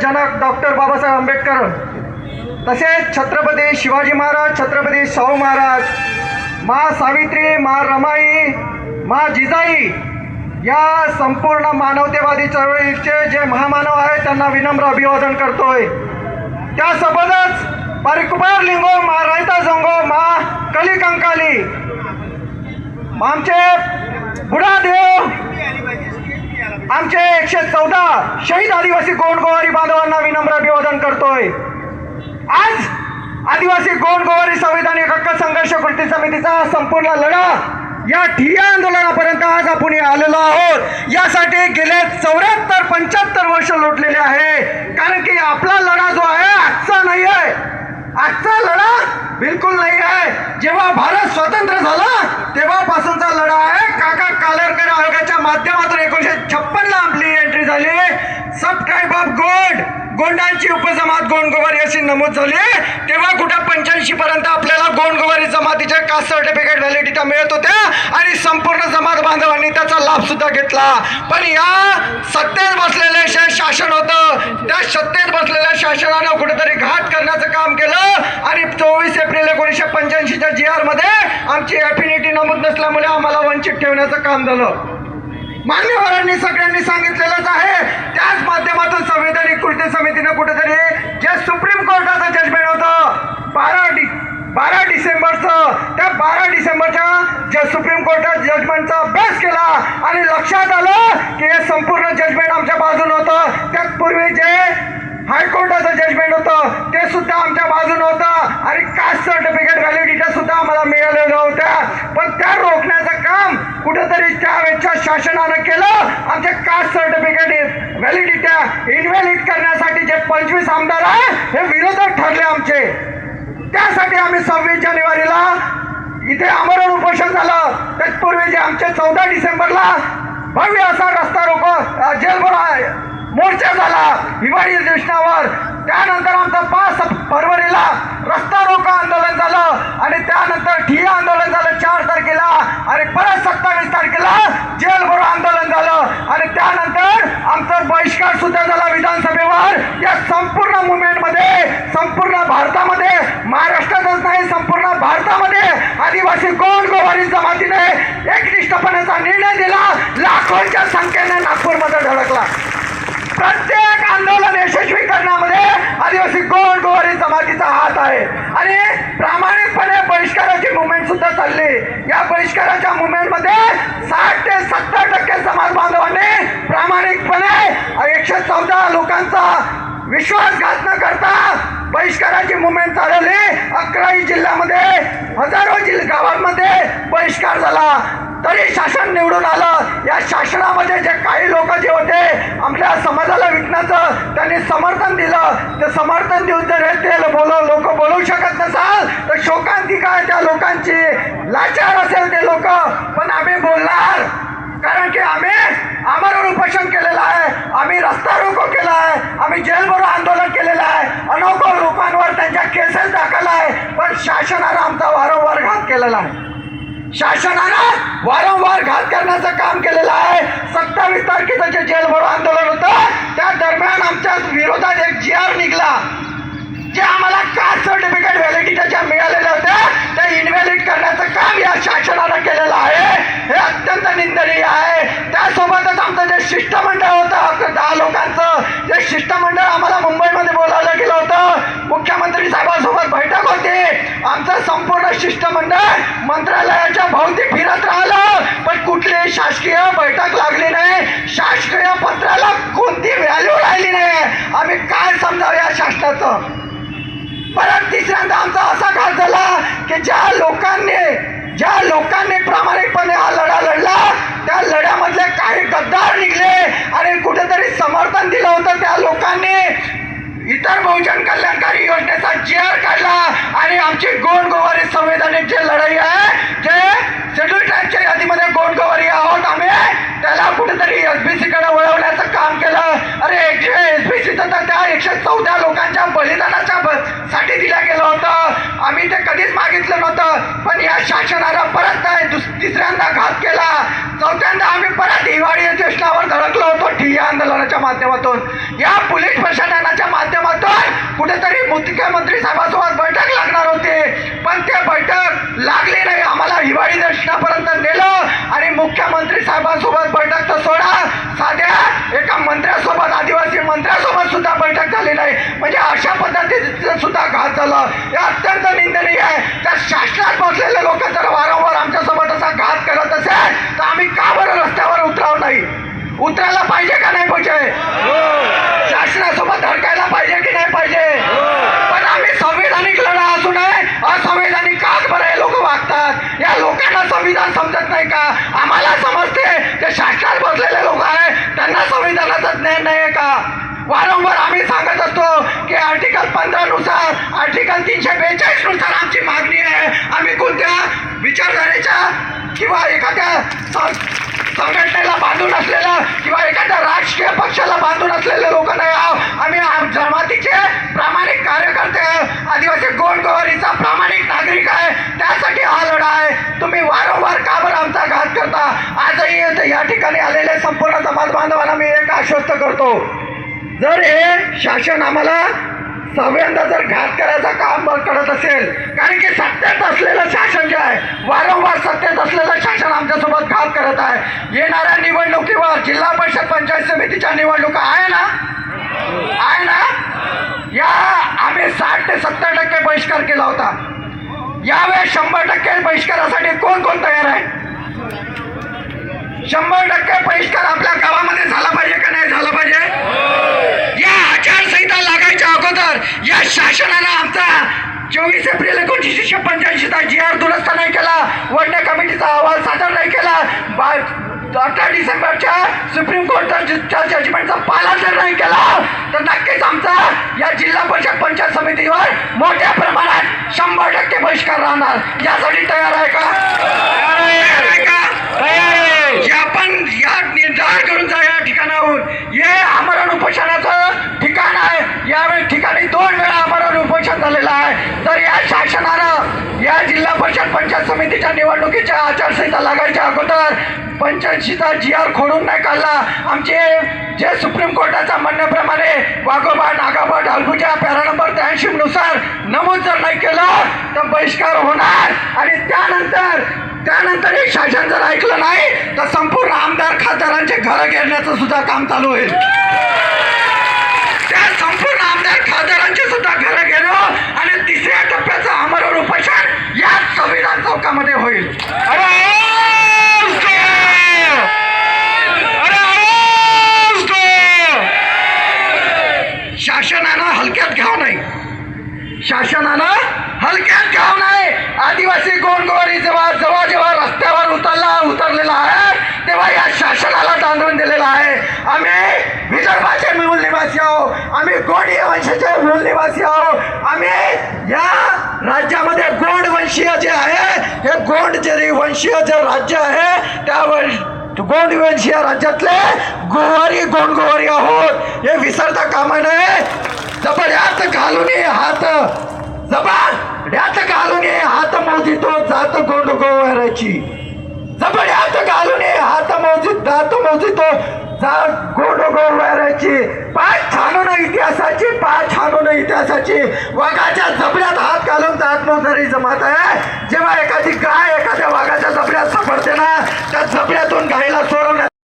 जनक doctor Babasaheb Ambedkar. तसेच छत्रपती शिवाजी महाराज छत्रपती शाहू महाराज मा सावित्री मा रमाई मा जिजाई या संपूर्ण मानवतेवादी चळवळीचे जे महामानव आहेत त्यांना विनम्र अभिवादन करतोय. त्यासोबतच परिकुमार लिंगो मा रायता जंगो मा कली कंकाली. आमचे बुडादेव आमचे एकशे चौदा शहीद आदिवासी गोंडगोवारी बांधवांना विनम्र अभिवादन करतोय. आज आदिवासी गोंडगोवारी संविधानिक हक्क संघर्ष कृती समितीचा संपूर्ण लढा या ठिया आंदोलनापर्यंत आज आपण आलेलो आहोत. यासाठी गेले चौऱ्याहत्तर पंच्याहत्तर वर्ष लोटलेले आहे. कारण की आपला लढा जो आहे आजचा नाही आहे आजचा लढा बिलकुल नाही आहे. जेव्हा भारत स्वतंत्र झाला तेव्हापासूनचा लढा आहे. काका कालरकर आयोगाच्या माध्यमातून एकोणीशे छप्पनला आपली एंट्री झाली. सब ट्राईब ऑफ गोंड गोंडांची उपजमात गोंडगोवारी अशी नमूद झाली. तेव्हा कुठं पंच्याऐंशी पर्यंत आपल्याला गोंडगोवारी जमातीचे कास्ट सर्टिफिकेट व्हॅलिडिटी मिळत होत्या आणि संपूर्ण जमात बांधवांनी त्याचा लाभ सुद्धा घेतला. पण या सत्तेत बसलेले शासन होतं त्या सत्तेत बसलेल्या शासनानं कुठेतरी घात करण्याचं काम केलं. आणि चोवीस एप्रिल एकोणीसशे पंच्याऐंशीच्या जी आरमध्ये आमची ॲफिनिटी नमूद नसल्यामुळे आम्हाला वंचित ठेवण्याचं काम झालं. मान्यवरांनी सगळ्यांनी सांगितलेलंच आहे. त्याच माध्यमातून संविधानिक कृती समितीनं कुठेतरी जे सुप्रीम कोर्टाचं जजमेंट होतं बारा डि बारा डिसेंबरचं त्या बारा डिसेंबरच्या जे सुप्रीम कोर्टात जजमेंटचा अभ्यास केला आणि लक्षात आलं की हे संपूर्ण जजमेंट आमच्या बाजून होतं. त्यापूर्वी जे हायकोर्टाचं जजमेंट होतं ते सुद्धा आमच्या बाजून होतं. आणि कास्ट सर्टिफिकेट व्हॅलिडिटी सुद्धा आम्हाला मिळालेल्या होत्या पण त्या रोखण्याचं काम कुठेतरी त्यावेळेच्या शासनानं केलं. आमचे कास्ट सर्टिफिकेट व्हॅलिडिट्या इनव्हॅलिड करण्यासाठी जे पंचवीस आमदार आहे हे विरोधक ठरले आमचे. त्यासाठी आम्ही सव्वीस जानेवारीला इथे आमरण उपोषण झालं. तत्पूर्वी जे आमचे चौदा डिसेंबरला भव्य असा रस्ता रोको अ, आहे मोर्चा झाला. हिवाळी अधिवेशनावर त्यानंतर आमचा पाच फरवरीला रस्ता रोका आंदोलन झालं आणि त्यानंतर ठिय्या आंदोलन झालं चार तारखेला आणि परत सत्तावीस तारखेला जेलभरो आंदोलन झालं. आणि त्यानंतर आमचा बहिष्कार सुद्धा झाला विधानसभेवर. या संपूर्ण मुवमेंटमध्ये संपूर्ण भारतामध्ये महाराष्ट्रातच नाही संपूर्ण भारतामध्ये आदिवासी गोंड गोवारी जमातीने एकनिष्ठपणाचा निर्णय दिला. लाखोंच्या संख्येने नागपूरमध्ये धडकला प्रत्येक आंदोलन यशस्वी करण्यामध्ये आदिवासी गोंड गोवारी जमातीचा हात आहे. आणि प्रामाणिकपणे बहिष्काराची मुवमेंट सुद्धा चालली. या बहिष्काराच्या मुवमेंटमध्ये साठ ते सत्तर टक्के समाज बांधवांनी प्रामाणिकपणे एकशे चौदा लोकांचा विश्वासघात न करता बहिष्काराची मुवमेंट चालवली. अकरावी जिल्ह्यामध्ये हजारो जिल्हा गावांमध्ये बहिष्कार झाला. तरी शासन निवडून आलं. या शासनामध्ये जे काही लोक जे होते आपल्या समाजाला विकण्याचं त्यांनी समर्थन दिलं ते समर्थन देऊन जर हे ते बोलव लोक बोलवू शकत नसाल तर शोकांतिका आहे त्या लोकांची लाचार असेल ते लोक पण आम्ही बोलणार. कारण की आम्ही आम्हाला उपोषण केलेलं आहे आम्ही रस्ता रोको केला आहे आम्ही जेलभरो आंदोलन केलेलं आहे. अनोखो रूपांवर त्यांच्या केसेस दाखल आहे पण शासनानं आमचा वारंवार घात केलेला आहे. शासनानं वारंवार घात करण्याचं काम केलेलं आहे. सत्तावीस तारखेचं जे जेलभरो आंदोलन होतं त्या दरम्यान आमच्या विरोधात एक जी आर निघला. जे आम्हाला काम या शासनानं केलेलं आहे. हे अत्यंत निंदनीय आहे. त्यासोबतच आमचं जे शिष्टमंडळ होतं दहा लोकांचं जे शिष्टमंडळ आम्हाला मुंबईमध्ये बोलावलं गेलं होतं. मुख्यमंत्री साहेबांसोबत बैठक होती. आमचं संपूर्ण शिष्टमंडळ मंत्रालयाच्या भोवती फिरत राहिलं. पण कुठलीही शासकीय बैठक लागली नाही. शासकीय पत्राला कोणती व्हॅल्यू राहिली नाही. आम्ही काय समजावं या शासनाचं? परत तिसऱ्यांदा आमचा असा घात झाला की ज्या लोकांनी प्रामाणिकपणे हा लढा लढला त्या लढ्यामधले काही गद्दार निघले आणि कुठेतरी समर्थन दिलं होतं त्या लोकांनी इतर बहुजन कल्याणकारी योजनेचा जी आर काढला आणि आमची गोंड गोवारी संविधानिक जे लढाई आहे जे शेड्यूल ट्राईबच्या यादीमध्ये गोंड गोवारी आहोत आम्ही. त्याला कुठेतरी एस बी वळवण्याचं काम केलं. अरे एकशे एसबीसी तर त्या एकशे चौदा लोकांच्या बलिदानाच्या साठी दिलं गेलं होतं. आम्ही ते कधीच मागितलं नव्हतं. पण या शासनानं परत तिसऱ्यांदा घात केला. चौथ्यांदा आम्ही परत हिवाळी अधिवेशनावर धडकलो होतो. ठिय्या आंदोलनाच्या माध्यमातून. या पोलीस प्रशासनाच्या माध्यमातून कुठेतरी मुख्यमंत्री साहेबांसोबत बैठक लागणार होती. पण ते बैठक लागली नाही. आम्हाला हिवाळी दर्शनापर्यंत नेलं आणि मुख्यमंत्री साहेबांसोबत बैठक तर सोडा. साध्या एका मंत्र्यासोबत आदिवासी मंत्र्यासोबत सुद्धा बैठक झाली नाही. म्हणजे अशा पद्धतीचं सुद्धा घात झालं. हे अत्यंत निंदनीय आहे. त्या शासनात बसलेले लोक जर वारंवार आमच्यासोबत असा घात करत असेल तर आम्ही का बरं रस्त्यावर उतराव नाही? उतरायला पाहिजे का नाही पाहिजे? शासनासोबत धडकायला पाहिजे की नाही पाहिजे पण आम्ही संविधानिक लढा असू नये असंविधानिक काच बरं हे लोक वागतात या लोकांना संविधान समजत नाही का आम्हाला समजते ते शासनात बसलेले लोक आहे त्यांना निर्णय नाही आहे का वारंवार आम्ही सांगत असतो की आर्टिकल पंधरा नुसार आर्टिकल तीनशे बेचाळीसनुसार आमची मागणी आहे आम्ही कोणत्या विचारधारेच्या किंवा एखाद्या सं- संघटनेला बांधून असलेला किंवा एखाद्या राजकीय पक्षाला बांधून असलेले लोक नाही आहोत आम्ही आम- जमातीचे प्रामाणिक कार्यकर्ते आहे. आदिवासी गोंडगोवारीचा प्रामाणिक नागरिक करतो जर हे शासन आम्हाला सहाव्यांदा जर घात करायचा काम करत असेल कारण की सत्तेत असलेलं शासन जे आहे वारंवार सत्तेत असलेलं शासन आमच्यासोबत घात करत आहे. येणाऱ्या निवडणुकीवर जिल्हा परिषद पंचायत समितीच्या निवडणुका आहे ना? आहे ना? या आम्ही साठ ते सत्तर टक्के बहिष्कार केला होता. यावेळेस शंभर टक्के बहिष्कारासाठी कोण कोण तयार आहे? शंभर टक्के बहिष्कार आपल्या गावामध्ये झाला पाहिजे का नाही झाला पाहिजे? या आचारसंहिता लागायच्या अगोदर या शासनानं आमचा चोवीस एप्रिल एकोणीसशे पंच्याऐंशीचा जी आर दुरुस्त नाही केला वर्ण कमिटीचा अहवाल सादर नाही केला बा अठरा डिसेंबरच्या सुप्रीम कोर्टाच्या जजमेंटचा पालन जर नाही केला तर नक्कीच आमचा या जिल्हा परिषद पंचायत समितीवर मोठ्या प्रमाणात शंभर टक्के बहिष्कार राहणार. यासाठी तयार आहे का? तयार आहे. का आपण या निर्धार करून जा या ठिकाणाहून हे आमरण उपोषणाचं ठिकाण आहे. यावेळी ठिकाणी दोन वेळा आमरण उपोषण झालेलं आहे. तर या शासनानं या जिल्हा परिषद पंचायत समितीच्या निवडणुकीच्या आचारसंहिता लागायच्या अगोदर पंचायतीचा जी आर खोडून नाही काढला. आमचे जे सुप्रीम कोर्टाच्या म्हणण्याप्रमाणे वाघोबा नागाबा ढालपुजा पॅरा नंबर त्र्याऐंशी नुसार नमूद जर नाही केलं तर बहिष्कार होणार. आणि त्यानंतर त्यानंतर हे शासन जर ऐकलं नाही तर संपूर्ण आमदार खासदारांचे घरं घेण्याचं सुद्धा काम चालू होईल. त्या संपूर्ण आमदार खासदारांचे सुद्धा घरं घेणं आणि तिसऱ्या टप्प्याचं आमरण उपोषण याच संविधान चौकामध्ये होईल अरे शासनानं हलक्यात घ्यावं नाही शासनानं हलक्यात घ्यावं नाही आदिवासी गोंडगोवारी जेव्हा जेव्हा जेव्हा रस्त्यावर उतरला उतरलेला आहे तेव्हा या शासनाला तांदून दिलेला आहे आम्ही विदर्भाचे मूळ निवासी आहोत आम्ही गोंडी वंशाचे मूल निवासी आहोत आम्ही या राज्यामध्ये गोंड वंशीय जे आहे हे गोंड जे वंशीय जे राज्य आहे त्यावर गोंड वंशीय राज्यातले गोवारी गोंड गोवारी आहोत. हे विसरता कामा नये. जबड्यात घालून हात. जबड्यात घालून हात मोजितो जात गोंड गोवाराची जबड्यात घालून हात मोजित दात मोजितो जात गोड गोव्याची पाय ना इतिहासाची पाय ना इतिहासाची. वाघाच्या जबड्यात हात घालून जात नोंदरी जमात आहे. जेव्हा एखादी गाय एखाद्या वाघाच्या जबड्यात सापडते ना त्या जबड्यातून गायीला सोडवण्यात